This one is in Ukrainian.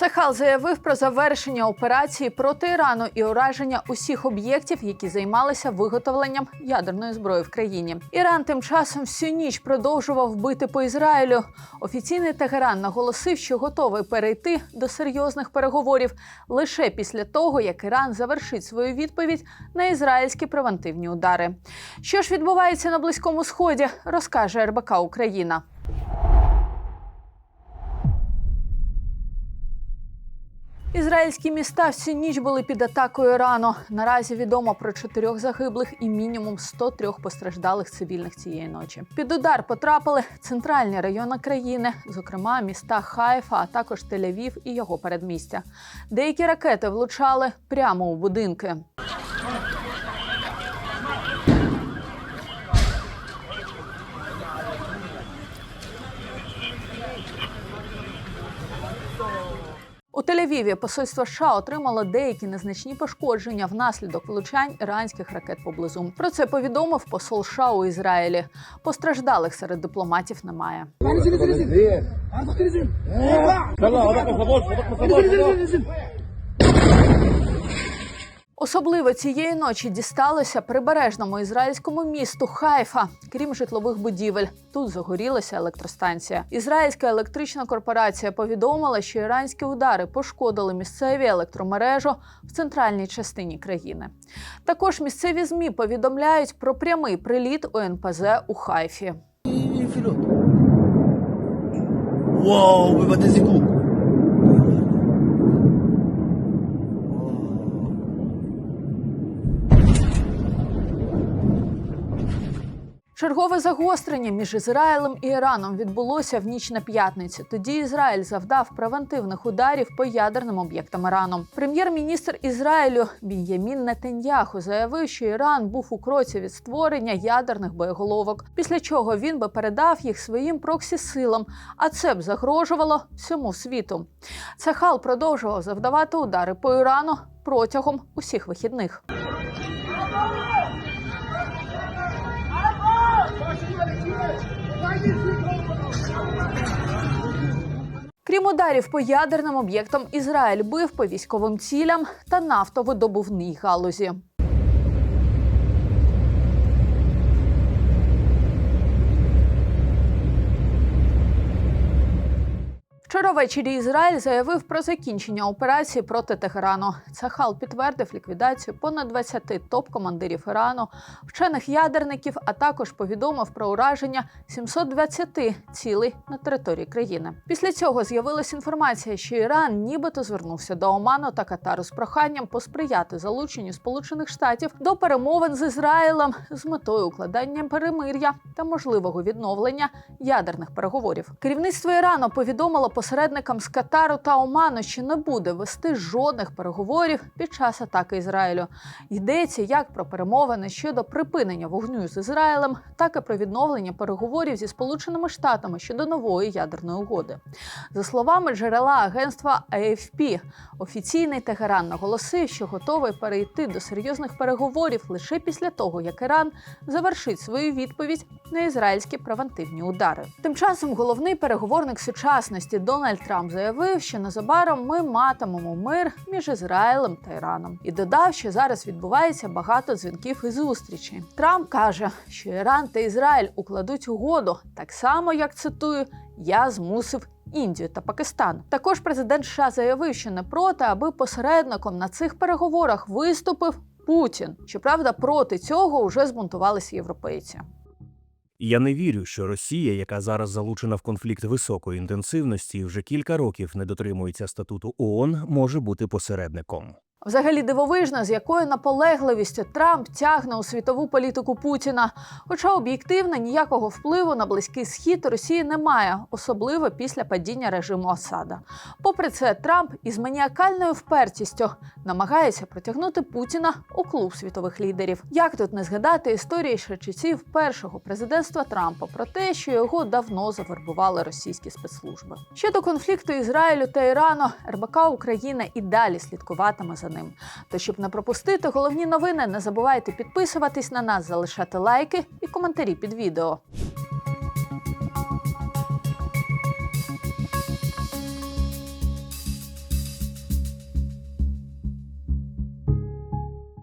Сахал заявив про завершення операції проти Ірану і ураження усіх об'єктів, які займалися виготовленням ядерної зброї в країні. Іран тим часом всю ніч продовжував бити по Ізраїлю. Офіційний Тегеран наголосив, що готовий перейти до серйозних переговорів лише після того, як Іран завершить свою відповідь на ізраїльські превентивні удари. Що ж відбувається на близькому сході, розкаже РБК Україна. Ізраїльські міста всю ніч були під атакою Ірану. Наразі відомо про чотирьох загиблих і мінімум 103 постраждалих цивільних цієї ночі. Під удар потрапили центральні райони країни, зокрема міста Хайфа, а також Тель-Авів і його передмістя. Деякі ракети влучали прямо у будинки. Тель-Авіві посольство США отримало деякі незначні пошкодження внаслідок влучань іранських ракет поблизу. Про це повідомив посол США у Ізраїлі. Постраждалих серед дипломатів немає. Особливо цієї ночі дісталося прибережному ізраїльському місту Хайфа, крім житлових будівель. Тут загорілася електростанція. Ізраїльська електрична корпорація повідомила, що іранські удари пошкодили місцеві електромережу в центральній частині країни. Також місцеві змі повідомляють про прямий приліт ОНПЗ у Хайфі. Вау, ви Чергове загострення між Ізраїлем і Іраном відбулося в ніч на п'ятницю. Тоді Ізраїль завдав превентивних ударів по ядерним об'єктам Ірану. Прем'єр-міністр Ізраїлю Бін'ямін Нетаньяху заявив, що Іран був у кроці від створення ядерних боєголовок, після чого він би передав їх своїм проксі силам, а це б загрожувало всьому світу. Цахал продовжував завдавати удари по Ірану протягом усіх вихідних. Крім ударів по ядерним об'єктам, Ізраїль бив по військовим цілям та нафтовидобувній галузі. Вчора ввечері Ізраїль заявив про закінчення операції проти Тегерану. Цахал підтвердив ліквідацію понад 20 топ-командирів Ірану, вчених ядерників, а також повідомив про ураження 720 цілей на території країни. Після цього з'явилася інформація, що Іран нібито звернувся до Оману та Катару з проханням посприяти залученню Сполучених Штатів до перемовин з Ізраїлем з метою укладання перемир'я та можливого відновлення ядерних переговорів. Керівництво Ірану повідомило посередникам з Катару та Оману, що не буде вести жодних переговорів під час атаки Ізраїлю. Йдеться як про перемовини щодо припинення вогню з Ізраїлем, так і про відновлення переговорів зі Сполученими Штатами щодо нової ядерної угоди. За словами джерела агентства AFP, офіційний Тегеран наголосив, що готовий перейти до серйозних переговорів лише після того, як Іран завершить свою відповідь на ізраїльські превентивні удари. Тим часом головний переговорник сучасності Дональд Трамп заявив, що незабаром ми матимемо мир між Ізраїлем та Іраном, і додав, що зараз відбувається багато дзвінків і зустрічей. Трамп каже, що Іран та Ізраїль укладуть угоду так само, як цитую, я змусив. Індію та Пакистан. Також президент США заявив, що не проти, аби посередником на цих переговорах виступив Путін. Щоправда, проти цього вже збунтувалися європейці. Я не вірю, що Росія, яка зараз залучена в конфлікт високої інтенсивності вже кілька років не дотримується статуту ООН, може бути посередником. Взагалі дивовижно, з якою наполегливістю Трамп тягне у світову політику Путіна. Хоча об'єктивно ніякого впливу на близький схід Росії немає, особливо після падіння режиму Асада. Попри це, Трамп із маніакальною впертістю намагається протягнути Путіна у клуб світових лідерів. Як тут не згадати історії ще часів першого президентства Трампа про те, що його давно завербували російські спецслужби? Щодо конфлікту Ізраїлю та Ірану, РБК Україна і далі слідкуватиме за ним. То щоб не пропустити головні новини, не забувайте підписуватись на нас, залишати лайки і коментарі під відео.